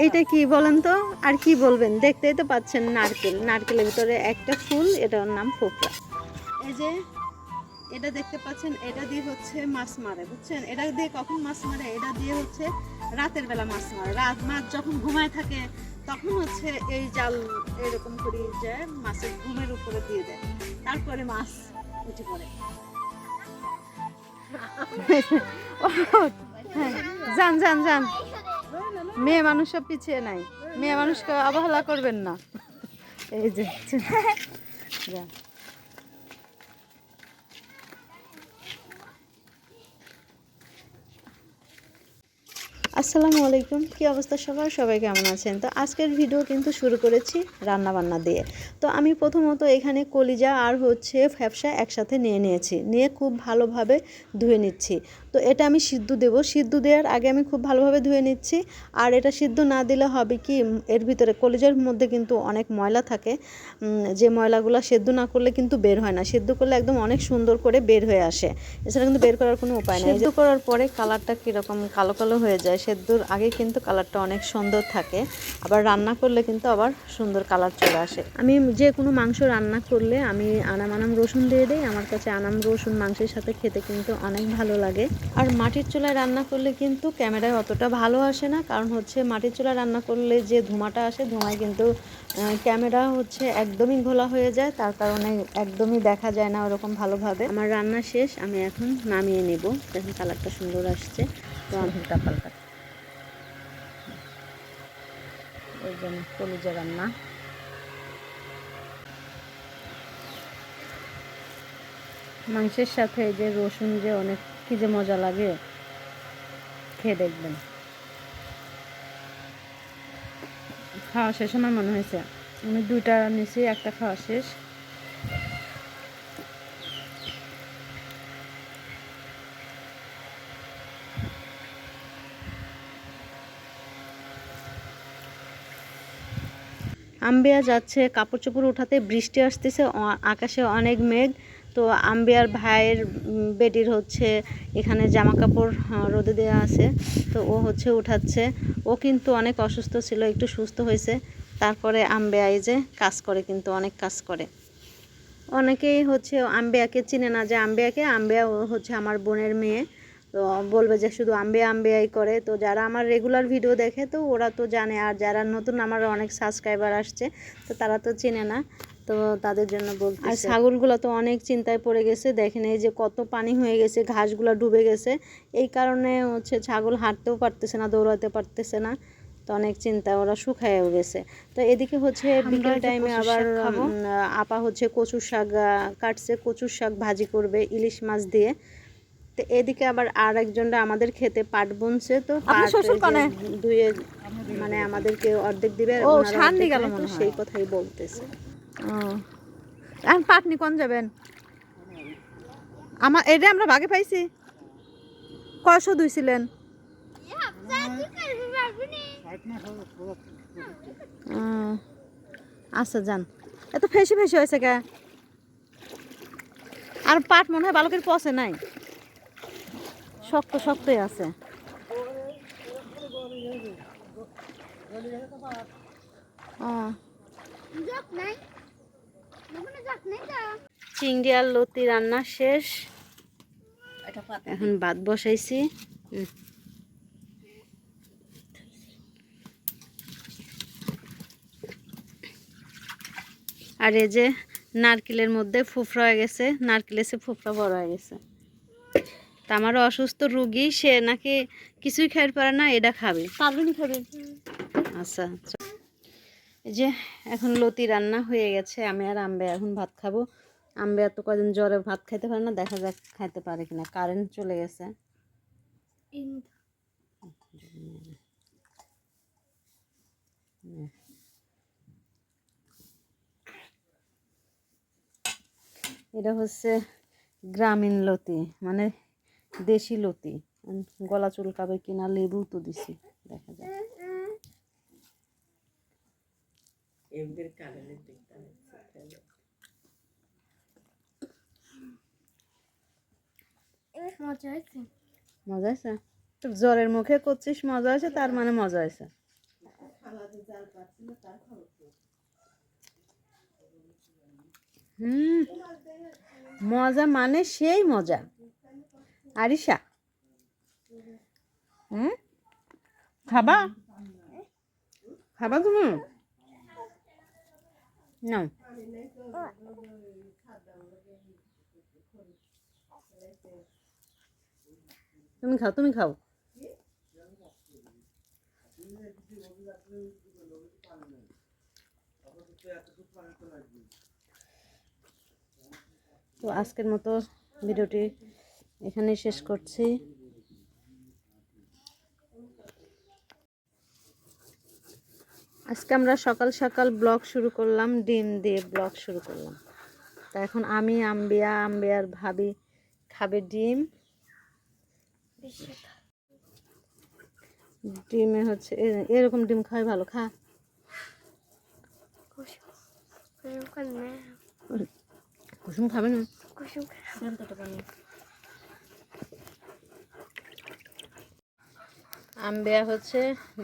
এইটা কি বলেন তো? আর কি বলবেন? দেখতেই তো পাচ্ছেন নারকেল। নারকেলের ভিতরে একটা ফুল এটার নাম ফোপরা এই যে এটা দেখতে পাচ্ছেন এটা দিয়ে হচ্ছে মাছ মারে বুঝছেন? এটা দিয়ে কখন মাছ মারে? এটা দিয়ে হচ্ছে রাতের বেলা মাছ মারে। রাত মাছ যখন ঘুমায় থাকে তখন হচ্ছে এই জাল এরকম করে যে মাছের ঘুমের উপরে দিয়ে দেয়। তারপরে মাছ উঠে পড়ে। হ্যাঁ, যান যান যান। মেয়ে মানুষ সব পিছিয়ে নাই। মেয়ে মানুষকে অবহেলা করবেন না। এই যে। আসসালামু আলাইকুম। কী অবস্থা সবার? সবাই কেমন আছেন? তো আজকের ভিডিও কিন্তু শুরু করেছি রান্না বান্না দিয়ে। তো আমি প্রথমত এখানে কলিজা আর হচ্ছে ফ্যাপসা একসাথে নিয়ে নিয়েছি। নিয়ে খুব ভালোভাবে ধুয়ে নিচ্ছি। তো এটা আমি সিদ্ধ দেবো। সিদ্ধ দেওয়ার আগে আমি খুব ভালোভাবে ধুয়ে নিচ্ছি। আর এটা সিদ্ধ না দিলে হবে কি এর ভিতরে কলেজের মধ্যে কিন্তু অনেক ময়লা থাকে। যে ময়লাগুলো সেদ্ধ না করলে কিন্তু বের হয় না। সেদ্ধ করলে একদম অনেক সুন্দর করে বের হয়ে আসে। এছাড়া কিন্তু বের করার কোনো উপায় নেই। সেদ্ধ করার পরে কালারটা কীরকম কালো কালো হয়ে যায় সেদ্ধর আগে কিন্তু কালারটা অনেক সুন্দর থাকে। আবার রান্না করলে কিন্তু আবার সুন্দর কালার চলে আসে। আমি যে কোনো মাংস রান্না করলে আমি আনাম আনাম রসুন দিয়ে দিই। আমার কাছে আনাম রসুন মাংসের সাথে খেতে কিন্তু অনেক ভালো লাগে। আর মাটির চুলায় রান্না করলে কিন্তু ক্যামেরায় অতটা ভালো আসে না, কারণ হচ্ছে মাটির চুলায় রান্না করলে যে ধোঁয়াটা আসে, ধোঁয়ায় কিন্তু ক্যামেরা হচ্ছে একদমই ঘোলা হয়ে যায়, তার কারণে একদমই দেখা যায় না ওরকম ভালোভাবে। আমার রান্না শেষ, আমি এখন নামিয়ে নেব, দেখুন কালারটা সুন্দর আসছে। তো আমি পাল্টা। ওই জন্য কলিজা রান্না। মাংসের সাথে যে রসুন যে অনেক কি যে মজা লাগে, খেয়ে দেখবেন। খাওয়া শেষ আমার মনে হয়েছে। আমি দুইটা নিছি, একটা খাওয়া শেষ। আম্বিয়া যাচ্ছে, কাপড় চোপড় উঠাতে বৃষ্টি আসতেছে আকাশে অনেক মেঘ। তো আম্বিয়ার ভাইয়ের বেটির হচ্ছে এখানে জামা কাপড় রোদে দেওয়া আছে। তো ও হচ্ছে উঠাচ্ছে। ও কিন্তু অনেক অসুস্থ ছিল, একটু সুস্থ হয়েছে। তারপরে আম্বিয়া যে কাজ করে, কিন্তু অনেক কাজ করে। অনেকেই হচ্ছে আম্বিয়াকে চিনে না যে আম্বিয়াকে আম্বিয়া হচ্ছে আমার বোনের মেয়ে। তো বলবে যে শুধু আম্বিয়া, আম্বিয়াই করে। তো যারা আমার রেগুলার ভিডিও দেখে, তো ওরা তো জানে। আর যারা নতুন, আমার অনেক সাবস্ক্রাইবার আসছে, তো তারা তো চিনে না। তো তাদের জন্য বলতে আর ছাগলগুলো তো অনেক চিন্তায় পড়ে গেছে। দেখেন এই যে কত পানি হয়ে গেছে ঘাসগুলো ডুবে গেছে। এই কারণে হচ্ছে ছাগল হাঁটতেও পারতেছে না দৌড়াতে পারতেছে না। তো অনেক চিন্তা ওরা শুকায়ও গেছে। তো এদিকে হচ্ছে বিকেল টাইমে আবার আপা হচ্ছে কচুর শাক কাটছে। কচুর শাক ভাজি করবে ইলিশ মাছ দিয়ে। তো এদিকে আবার আর একজনরা আমাদের খেতে পাট বুনছে তো পাট শ্বশুর এই যে কনে? ধুয়ে মানে আমাদেরকে অর্ধেক দিবে মনে হয়। সেই কথাই বলতেছে। এখন পাটনি কোন যাবেন? আমার এটা আমরা ভাগে পাইছি। কয়শো দুইছিলেন? আচ্ছা যান। এত ফেসি ফেসি হয়েছে কে? আর পাট মনে হয় ভালো করে পচে নাই। শক্ত শক্তই আছে। ও। চিংড়ি আর লতি রান্না শেষ। এখন ভাত বসাইছি। আর এই যে নারকেলের মধ্যে ফুফরা হয়ে গেছে নারকেল এসে ফুফরা বড় হয়ে গেছে। তা আমারও অসুস্থ রুগী সে নাকি কিছুই খাইতে পারে না এটা খাবে। খাবে। আচ্ছা। যে, এখন লতি রান্না হয়ে গেছে, আমি আর আম্বে এখন ভাত খাব। আম্বে এত কদিন জ্বরে ভাত খাইতে পারে না, দেখা যাক খাইতে পারে কিনা। কারেন্ট চলে গেছে। এটা হচ্ছে গ্রামীণ লতি মানে দেশি লতি। গলা চুলকাবে কিনা, লেবু তো দিছি, দেখা যাক। মজা আছে তোর জ্বরের মুখে করছিস মজা আছে তার মানে মজা আছে হুম মজা মানে সেই মজা। আরিশা? হুম? খাবা? খাবা তুমি? নাও তুমি খাও তুমি খাও। তো আজকের মতো ভিডিওটি এখানেই শেষ করছি। আজকে আমরা সকাল সকাল ব্লগ শুরু করলাম ডিম দিয়ে ব্লগ শুরু করলাম। তা এখন আমি আম্বিয়া আম্বিয়ার ভাবি খাবে ডিম। ডিমে হচ্ছে এরকম ডিম খাওয়াই ভালো খা। কুসুম খাবে না। আম্বিয়া হচ্ছে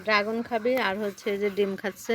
ড্রাগন খাবে আর হচ্ছে যে ডিম খাচ্ছে।